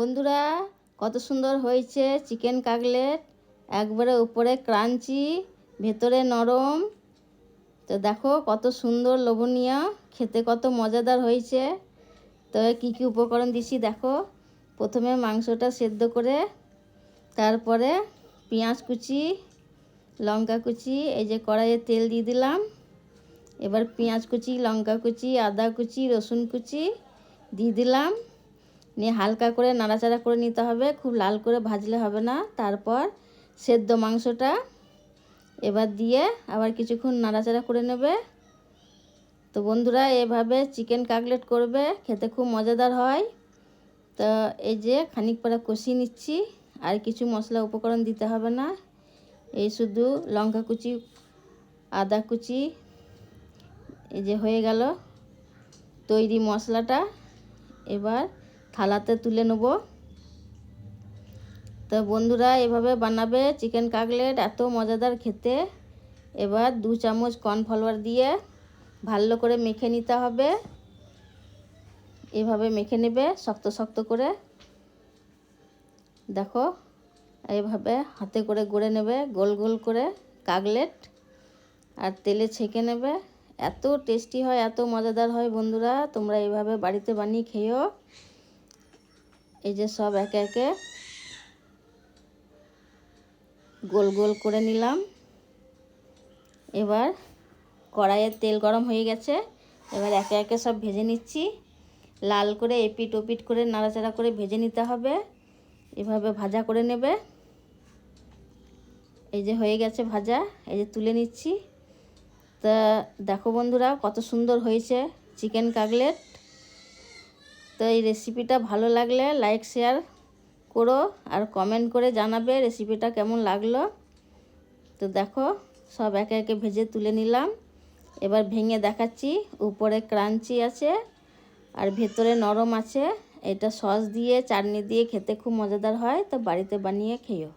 বন্ধুরা, কত সুন্দর হয়েছে চিকেন কাকলেট একবারে উপরে ক্রাঞ্চি, ভেতরে নরম। তো দেখো কত সুন্দর লোভনীয়, খেতে কত মজাদার হয়েছে। তো কী কী উপকরণ দিছি দেখো। প্রথমে মাংসটা সেদ্ধ করে, তারপরে পেঁয়াজ কুচি, লঙ্কা কুচি, এই যে কড়াইয়ে তেল দিয়ে দিলাম। এবার পেঁয়াজ কুচি, লঙ্কা কুচি, আদা কুচি, রসুন কুচি দিয়ে দিলাম। নিয়ে হালকা করে নাড়াচাড়া করে নিতে হবে। খুব লাল করে ভাজলে হবে না। তারপর সেদ্ধ মাংসটা এবার দিয়ে আবার কিছুক্ষণ নাড়াচাড়া করে নেবে। তো বন্ধুরা, এভাবে চিকেন কাকলেট করবে, খেতে খুব মজাদার হয়। তো এই যে খানিক পরে কষিয়ে নিচ্ছি, আর কিছু মশলা উপকরণ দিতে হবে না। এই শুধু লঙ্কা কুচি, আদা কুচি, এই যে হয়ে গেল তৈরি মশলাটা। এবার থালাতে তুলে নেব। তো বন্ধুরা, এভাবে বানাবে চিকেন কাকলেট, এত মজাদার খেতে। এবার দু চামচ কর্নফ্লাওয়ার দিয়ে ভালো করে মেখে নিতে হবে। এভাবে মেখে নেবে, শক্ত শক্ত করে। দেখো, এভাবে হাতে করে গড়ে নেবে, গোল গোল করে কাকলেট। আর তেলে ছেঁকে নেবে। এত টেস্টি হয়, এত মজাদার হয় বন্ধুরা, তোমরা এভাবে বাড়িতে বানিয়ে খেয়েও। এই যে সব একে একে গোল গোল করে নিলাম। এবার কড়াইয়ের তেল গরম হয়ে গেছে। এবার একে একে সব ভেজে নিচ্ছি। লাল করে এপিট ওপিট করে নাড়াচাড়া করে ভেজে নিতে হবে। এভাবে ভাজা করে নেবে। এই যে হয়ে গেছে ভাজা, এই যে তুলে নিচ্ছি। তা দেখো বন্ধুরা কত সুন্দর হয়েছে চিকেন কাকলেট তো এই রেসিপিটা ভালো লাগলে লাইক শেয়ার করো আর কমেন্ট করে জানাবে রেসিপিটা কেমন লাগল। তো দেখো, সব একে একে ভেজে তুলে নিলাম। এবার ভেঙে দেখাচ্ছি, উপরে ক্রাঞ্চি আছে আর ভেতরে নরম আছে। এটা সস দিয়ে, চাটনি দিয়ে খেতে খুব মজাদার হয়, তো বাড়িতে বানিয়ে খেয়েও।